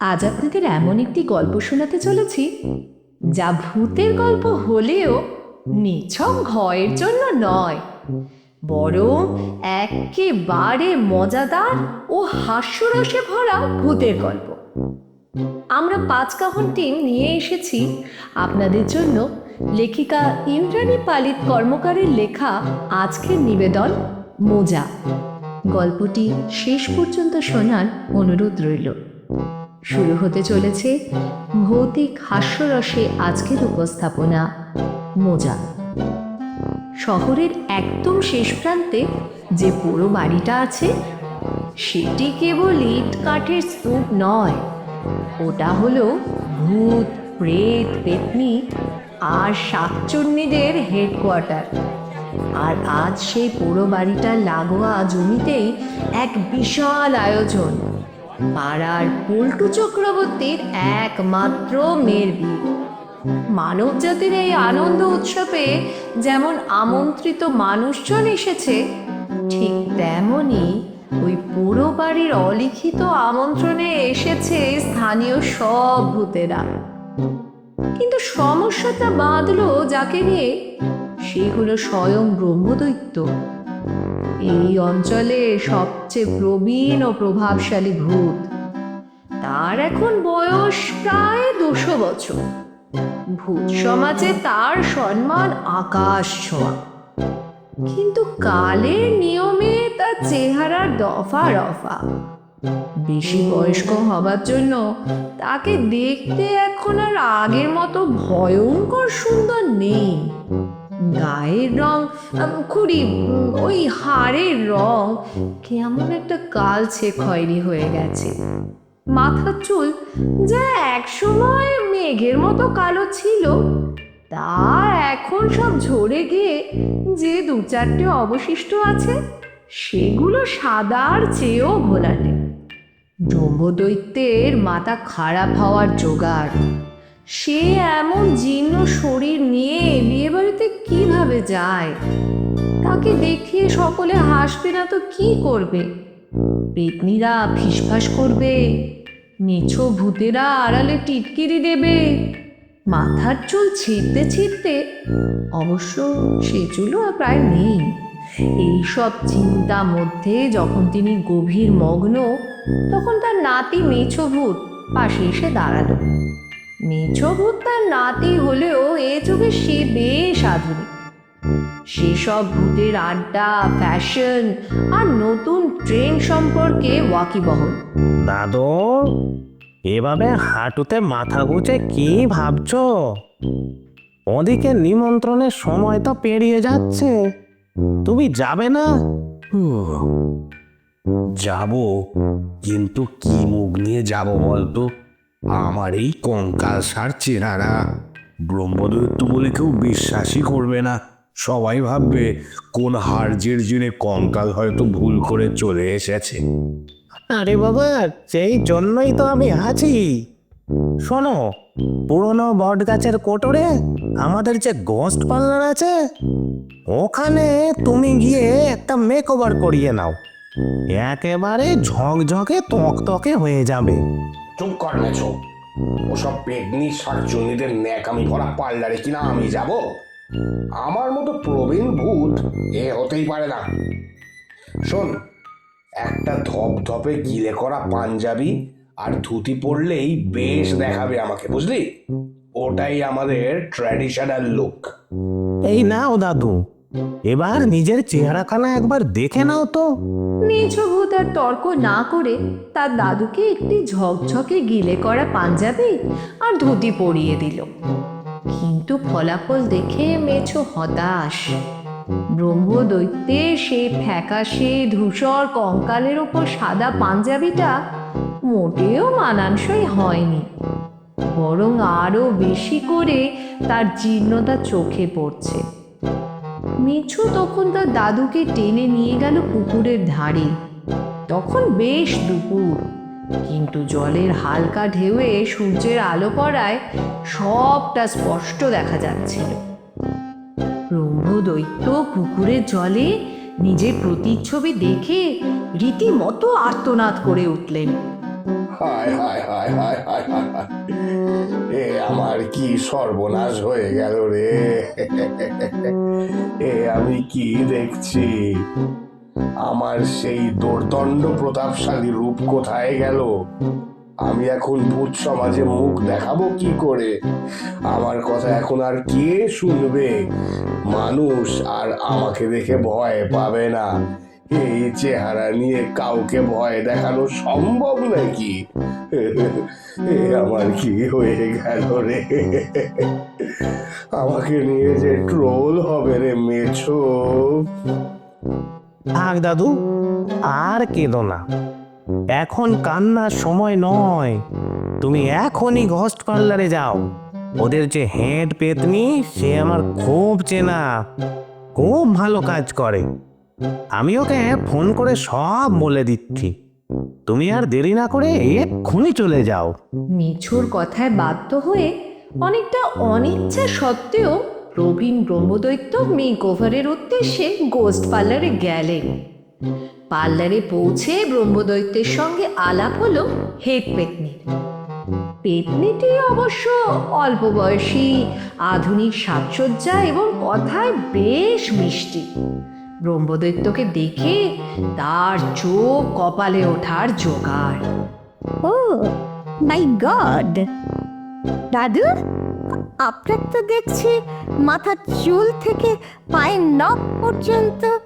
আজ আপনাদের এমন একটি গল্প শোনাতে চলেছি, যা ভূতের গল্প হলেও নিছক ভয়ের জন্য নয়, বরং একেবারে মজাদার ও হাস্যরসে ভরা ভূতের গল্প। আমরা পাঁচ কাহন টিম নিয়ে এসেছি আপনাদের জন্য লেখিকা ইন্দ্রাণী পালিত কর্মকারের লেখা আজকের নিবেদন মোজা। গল্পটি শেষ পর্যন্ত শোনার অনুরোধ রইল। শুরু হতে চলেছে ভৌতিক হাস্যরসে আজকের উপস্থাপনা, মোজা। শহরের একদম শেষ প্রান্তে যে পুরো বাড়িটা আছে, সেটি কেবল ইট কাঠের স্তূপ নয়। ওটা হলো ভূত, প্রেত, পেতনি আর শাকচুন্নিদের হেডকোয়ার্টার। আর আজ সেই পুরো বাড়িটার লাগোয়া জমিতেই এক বিশাল আয়োজন। পাড়ার পল্টু চক্রবর্তীর একমাত্র মেয়ের বিয়ে। মানব জাতির এই আনন্দ উৎসবে যেমন আমন্ত্রিত মানুষজন এসেছে, ঠিক তেমনই ওই পুরো বাড়ির অলিখিত আমন্ত্রণে এসেছে স্থানীয় সব ভূতেরা। কিন্তু সমস্যাটা বাঁধলো যাকে নিয়ে? সে হলো স্বয়ং ব্রহ্মদৈত্য। এই অঞ্চলে সবচেয়ে প্রবীণ ও প্রভাবশালী ভূত। তার এখন বয়স প্রায় দুশো বছর। ভূত সমাজে তার সম্মান আকাশ ছোঁয়া। কিন্তু কালের নিয়মে তার চেহারার দফা রফা। বেশি বয়স্ক হবার জন্য তাকে দেখতে এখন আর আগের মতো ভয়ঙ্কর সুন্দর নেই। গায়ের রং খুবই ওই হাড়ের রং। কেমন একটা কালছে খয়েরি হয়ে গেছে। মাথার চুল যা একসময় মেঘের মতো কালো ছিল, তা এখন সব ঝরে গিয়ে যে দু চারটে অবশিষ্ট আছে, সেগুলো সাদার চেয়েও ঘোলাটে ব্রহ্মদৈত্যের মাথা খারাপ হওয়ার জোগাড়। সে এমন জীর্ণ শরীর নিয়ে বিয়েবাড়িতে কীভাবে যায়? তাকে দেখিয়ে সকলে হাসবে না তো কি করবে? পেতনিরা ফিসফাস করবে নিছো ভূতেরা আড়ালে টিটকিরি দেবে। মাথার চুল ছিঁড়তে ছিঁড়তে অবশ্য সে চুলও আর প্রায় নেই। এইসব চিন্তা মধ্যে যখন তিনি গভীর মগ্ন, তখন তার নাতি মেছো ভূত পাশে এসে দাঁড়াল। মেছো ভূত তার নাতি হলেও এ যুগে সে বেশ আধুনিক। সেসব ভূতের আড্ডা, ফ্যাশন আর নতুন ট্রেন সম্পর্কে ওয়াকিবহল। দাদু, এভাবে হাঁটুতে মাথা গুজে কি ভাবছ? ওদিকে নিমন্ত্রণের সময় তো পেরিয়ে যাচ্ছে। তুমি যাবে না? যাব, কিন্তু কি মুখ নিয়ে যাব বলতো? আমার এই কঙ্কাল সার চেহারা ব্রহ্মদৈত্য বলে কেউ বিশ্বাসই করবে না। সবাই ভাববে কোন হার্জের জিনে কঙ্কাল হয়তো ভুল করে চলে এসেছে। আরে বাবা সেই জন্যই তো আমি আছি। শোনো পুরনো বট গাছের কোটরে আমাদের যে গোস্ট পার্লার আছে ওখানে তুমি গিয়ে একটা মেক ওভার করিয়ে নাও। একেবারে ঝকঝকে তকতকে হয়ে যাবে। চুপ কর মেছো ওসব শাকচুন্নিদের ন্যাক আমি ভরা পার্লারে কিনা আমি যাব? আমার মতো প্রবীণ ভূত এ হতেই পারে না। শোন, একটা ধপধপে গিলে করা পাঞ্জাবি আর ধুতি পরলেই বেশ দেখাবে আমাকে, বুঝলি? ওটাই আমাদের ট্র্যাডিশনাল লুক এই নাও দাদু। এবার নিজের চেহারাখানা একবার দেখে নাও তো। মেছো ভূত তর্ক না করে তার দাদুকে একটি ঝকঝকে গিলে করা পাঞ্জাবি আর ধুতি পরিয়ে দিল। কিন্তু ফলাফল দেখে মেছো হতাশ। ব্রহ্মদৈত্যের সেই ফ্যাকাশে ধূসর কঙ্কালের ওপর সাদা পাঞ্জাবিটা মোটেও মানানসই হয়নি। বরং আরও বেশি করে তার জীর্ণতা চোখে পড়ছে। মিছু তখন তার দাদুকে টেনে নিয়ে গেল পুকুরের ধারে। তখন বেশ দুপুর। কিন্তু জলের হালকা ঢেউয়ে সূর্যের আলো পড়ায় সবটা স্পষ্ট দেখা যাচ্ছিল। ব্রহ্মদৈত্য পুকুরের জলে নিজের প্রতিচ্ছবি দেখে রীতিমতো আর্তনাদ করে উঠলেন। হায় হায় হায় হায় হায়। এ আমার কি সর্বনাশ হয়ে গেল রে। এ আমি কি দেখছি? আমার সেই দোর্দণ্ড প্রতাপশালী রূপ কোথায় গেল? আমি এখন ভূত সমাজে মুখ দেখাবো কি করে? আমার কথা এখন আর কে শুনবে? মানুষ আর আমাকে দেখে ভয় পাবে না। এই চেহারা নিয়ে কাউকে ভয় দেখানো সম্ভব নাকি? আমার কি হয়ে গেল রে? আমাকে নিয়ে যে ট্রোল হবে রে মেছো। থাক দাদু, আর কেঁদো না। এখন কান্নার সময় নয়। তুমি এখনই ঘস্ট পার্লারে যাও। ওদের যে হেড পেতনি, সে আমার খুব চেনা। খুব ভালো কাজ করে। আমি ওকে ফোন করে সব বলে দিচ্ছি। তুমি আর দেরি না করে এক্ষুনি চলে যাও। মিছুর কথায় বাধ্য হয়ে অনেকটা অনিচ্ছা সত্ত্বেও প্রবীণ ব্রহ্মদৈত্য মেক ওভারের উদ্দেশ্যে গোস্ট পার্লারে গেলেন। পার্লারে পৌঁছে ব্রহ্মদৈত্যের সঙ্গে আলাপ হলো হেড পেতনির। পেতনিটি অবশ্য অল্প বয়সী, আধুনিক সাজসজ্জা এবং কথায় বেশ মিষ্টি। ব্রহ্মদৈত্যকে দেখে তার চোখ কপালে ওঠার জোগাড়। Oh, my God! দাদু, আপনার তো দেখছি মাথার চুল থেকে পায়ের নখ পর্যন্ত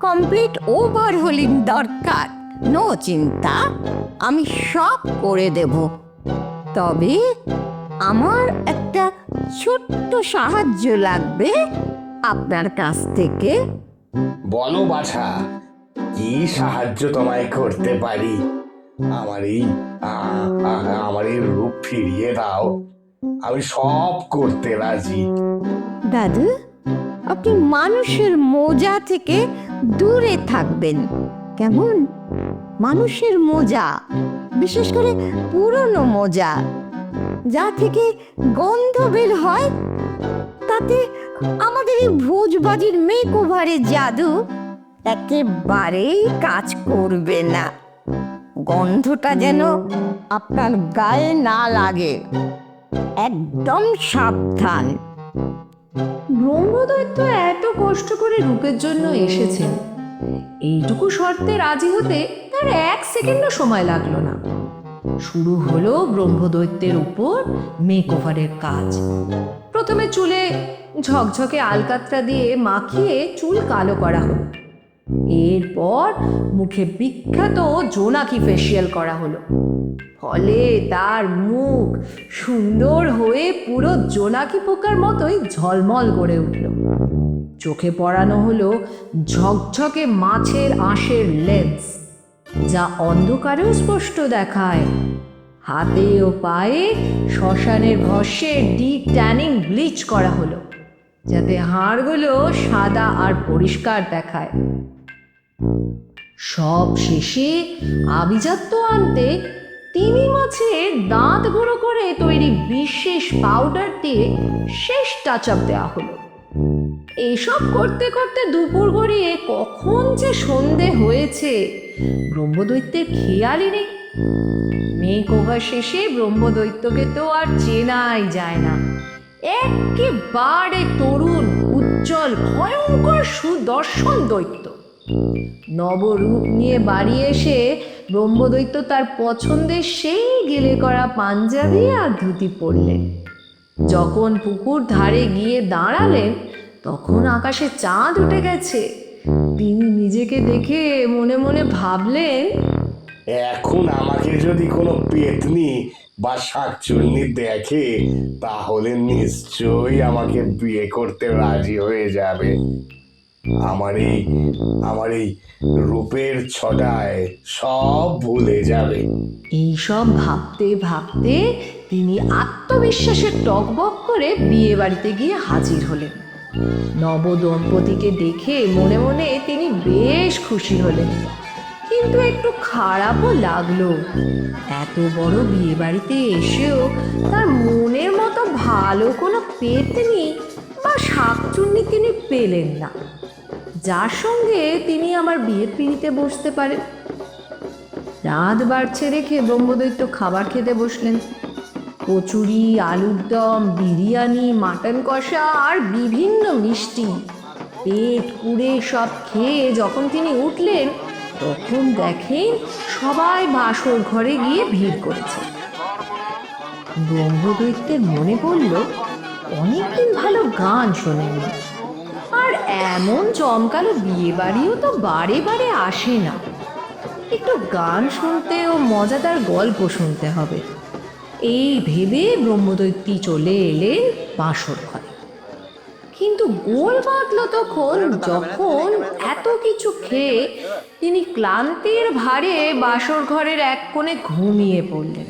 কমপ্লিট ওভারহোলিং দরকার। নো চিন্তা, আমি সব করে দেব। তবে আমার একটা ছোট্ট সাহায্য লাগবে আপনার কাছ থেকে। বলো বাছা কি সাহায্য তোমায় করতে পারি? আমার এই আমার এই রূপ ফিরিয়ে দাও। আমি সব করতে রাজি। দাদু, আপনি মানুষের মোজা থেকে দূরে থাকবেন। কেমন? মানুষের মোজা, বিশেষ করে পুরনো মোজা। যা থেকে গন্ধ বের হয়, তাতে আমাদের এই ভোজবাজির মেক ওভারের জাদু একেবারেই কাজ করবে না। গন্ধটা যেন আপনার গায়ে না লাগে। একদম সাবধান। ব্রহ্মদৈত্য এত কষ্ট করে রূপের জন্য এসেছেন। এইটুকু শর্তে রাজি হতে তার এক সেকেন্ডও সময় লাগল না। শুরু হলো ব্রহ্মদৈত্যের উপর মেকওভারের কাজ। প্রথমে চুলে ঝকঝকে আলকাতরা দিয়ে মাখিয়ে চুল কালো করা হলো। এরপর মুখে বিখ্যাত জোনাকি ফেসিয়াল করা হলো। ফলে তার মুখ সুন্দর হয়ে পুরো জোনাকি পোকার মতোই ঝলমল করে উঠল। চোখে পড়ানো হলো ঝকঝকে মাছের আঁশের লেন্স যা অন্ধকারেও স্পষ্ট দেখায়। হাতে ও পায়ে শ্মশানের ভস্যে ডিপ ট্যানিং ব্লিচ করা হলো, যাতে হাড়গুলো সাদা আর পরিষ্কার দেখায়। সব শেষে আভিজাত্য আনতে তিমি মাছের দাঁত গুঁড়ো করে তৈরি বিশেষ পাউডার দিয়ে শেষ টাচ আপ দেওয়া হলো। এসব করতে করতে দুপুর গড়িয়ে কখন যে সন্ধে হয়েছে, ব্রহ্মদৈত্যের খেয়ালই নেই। ওভার শেষে ব্রহ্মদৈত্যকে তো আর চেনাই যায় না। একেবারে তরুণ, উজ্জ্বল, ভয়ঙ্কর সুদর্শন দৈত্য। নবরূপ নিয়ে বাড়ি এসে ব্রহ্মদৈত্য তার পছন্দের সেই গেলে করা পাঞ্জাবি আর ধুতি পরলেন যখন পুকুর ধারে গিয়ে দাঁড়ালেন, তখন আকাশে চাঁদ উঠে গেছে। তিনি নিজেকে দেখে মনে মনে ভাবলেন এখন আমাকে যদি কোনো পেতনি বা শাকচুন্নি দেখে, তাহলে নিশ্চয়ই আমাকে বিয়ে করতে রাজি হয়ে যাবে। আমার এই আমার এই রূপের ছটায় সব ভুলে যাবে। এইসব ভাবতে ভাবতে তিনি আত্মবিশ্বাসে টকবক করে বিয়ে বাড়িতে গিয়ে হাজির হলেন। নব দম্পতিকে দেখে মনে মনে তিনি বেশ খুশি হলেন। কিন্তু একটু খারাপও লাগল। এত বড় বিয়ে বাড়িতে এসেও তার মনের মতো ভালো কোনো পেতনি বা শাকচুন্নি তিনি পেলেন না। যার সঙ্গে তিনি আমার বিয়ের পিড়িতে বসতে পারেন। রাত বাড়ছে রেখে ব্রহ্মদৈত্য খাবার খেতে বসলেন। কচুরি, আলুর দম, বিরিয়ানি, মাটন কষা আর বিভিন্ন মিষ্টি। পেট পুড়ে সব খেয়ে যখন তিনি উঠলেন তখন দেখেন সবাই বাসর ঘরে গিয়ে ভিড় করেছে। ব্রহ্মদৈত্যের মনে পড়ল, অনেকদিন ভালো গান শোনেননি আর এমন চমকালো বিয়ে বাড়িও তো বারে বারে আসে না। একটু গান শুনতে ও মজাদার গল্প শুনতে হবে। এই ভেবে ব্রহ্মদৈত্যী চলে এলেন বাসর ঘরে। কিন্তু গোল বাঁধল তখন যখন এত কিছু খেয়ে তিনি ক্লান্তির ভারে বাসর ঘরের এক কোণে ঘুমিয়ে পড়লেন।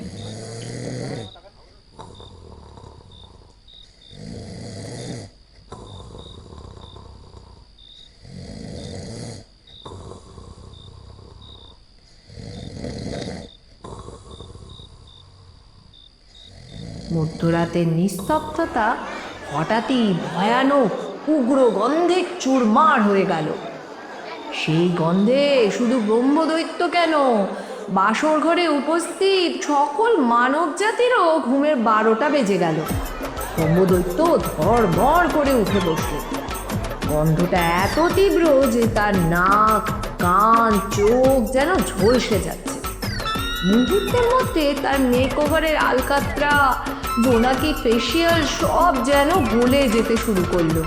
মধ্যরাতের নিস্তব্ধতা হঠাৎই ভয়ানক উগ্র গন্ধে চুরমার হয়ে গেল। সেই গন্ধে শুধু ব্রহ্মদৈত্য কেন? বাসর ঘরে উপস্থিত সকল মানব জাতিরও ঘুমের বারোটা বেজে গেল। ব্রহ্মদৈত্য ধর ধর করে উঠে বসল। গন্ধটা এত তীব্র যে তার নাক, কান, চোখ যেন ঝলসে যাচ্ছে। মুহূর্তের মধ্যে তার মেক ওভারের আলকাত্রা জোনাকি ফেসিয়াল সব যেন গলে যেতে শুরু করল।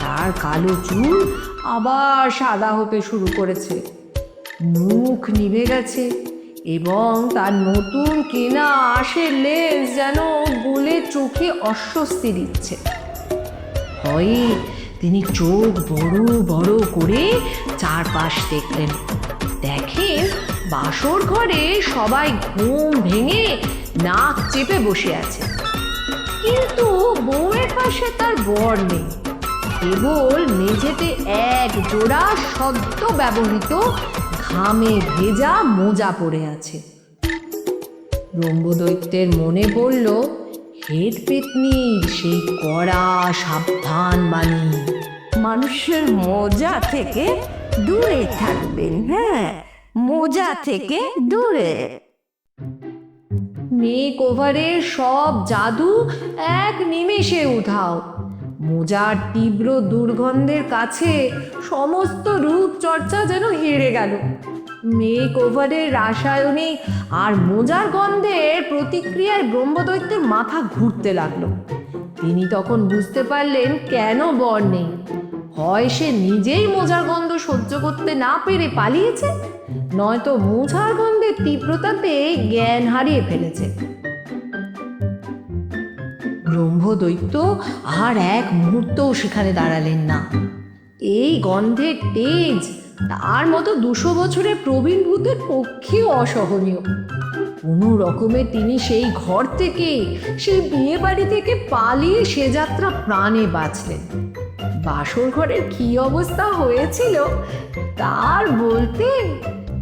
তার কালো চুল আবার সাদা হতে শুরু করেছে। মুখ নিভে গেছে এবং তার নতুন কেনা আশের লেন্স যেন গলে চোখে অস্বস্তি দিচ্ছে। ভয়ে তিনি চোখ বড় বড় করে চারপাশ দেখলেন। দেখেন বাসর ঘরে সবাই ঘুম ভেঙে নাক চেপে বসে আছে। কিন্তু বউয়ের পাশে তার বর নেই। কেবল মেঝেতে এক জোড়া সদ্য ব্যবহৃত ঘামে ভেজা মোজা পড়ে আছে। ব্রহ্মদৈত্যের মনে পড়ল, হেড পেতনির সেই কড়া সাবধান বাণী। মানুষের মোজা থেকে দূরে থাকবেন হ্যাঁ? মোজা থেকে দূরে। মেক ওভারের সব জাদু এক নিমেষে উধাও। মোজার তীব্র দুর্গন্ধের কাছে সমস্ত রূপচর্চা যেন হেরে গেল। মেক ওভারের রাসায়নিক আর মোজার গন্ধের প্রতিক্রিয়ায় ব্রহ্মদৈত্যের মাথা ঘুরতে লাগল। তিনি তখন বুঝতে পারলেন কেন বর নেই। হয় সে নিজেই মোজার গন্ধ সহ্য করতে না পেরে পালিয়েছে নয়তো মোজার গন্ধের তীব্রতাতে জ্ঞান হারিয়ে ফেলেছে। ব্রহ্মদৈত্য আর এক মুহূর্তও সেখানে দাঁড়ালেন না। এই গন্ধের তেজ তার মতো দুশো বছরের প্রবীণ ভূতের পক্ষেও অসহনীয়। কোনো রকমে তিনি সেই ঘর থেকে, সেই বিয়ে বাড়ি থেকে পালিয়ে সে যাত্রা প্রাণে বাঁচলেন। বাসর ঘরের কি অবস্থা হয়েছিল, তার বলতে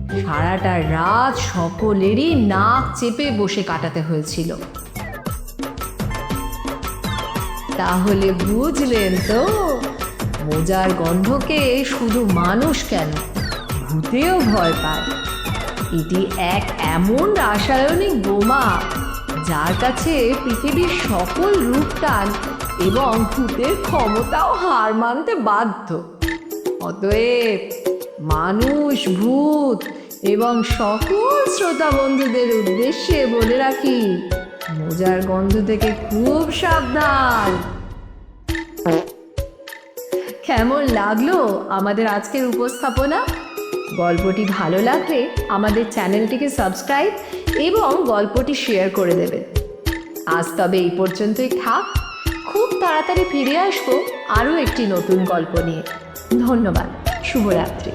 সারাটা রাত সকলেরই নাক চেপে বসে কাটাতে হয়েছিল। তাহলে বুঝলেন তো, মোজার গন্ধকে শুধু মানুষ কেন ভূতেও ভয় পায়। এটি এক এমন রাসায়নিক বোমা যার কাছে পৃথিবীর সকল রূপটান এবং ভূতের ক্ষমতাও হার মানতে বাধ্য। অতএব মানুষ, ভূত এবং সকল শ্রোতা বন্ধুদের উদ্দেশ্যে বলে রাখি, মোজার গন্ধ থেকে খুব সাবধান। কেমন লাগল আমাদের আজকের উপস্থাপনা? গল্পটি ভালো লাগলে আমাদের চ্যানেলটিকে সাবস্ক্রাইব এবং গল্পটি শেয়ার করে দেবেন। আজ তবে এই পর্যন্তই থাক। খুব তাড়াতাড়ি ফিরে আসব আরও একটি নতুন গল্প নিয়ে। ধন্যবাদ। শুভরাত্রি।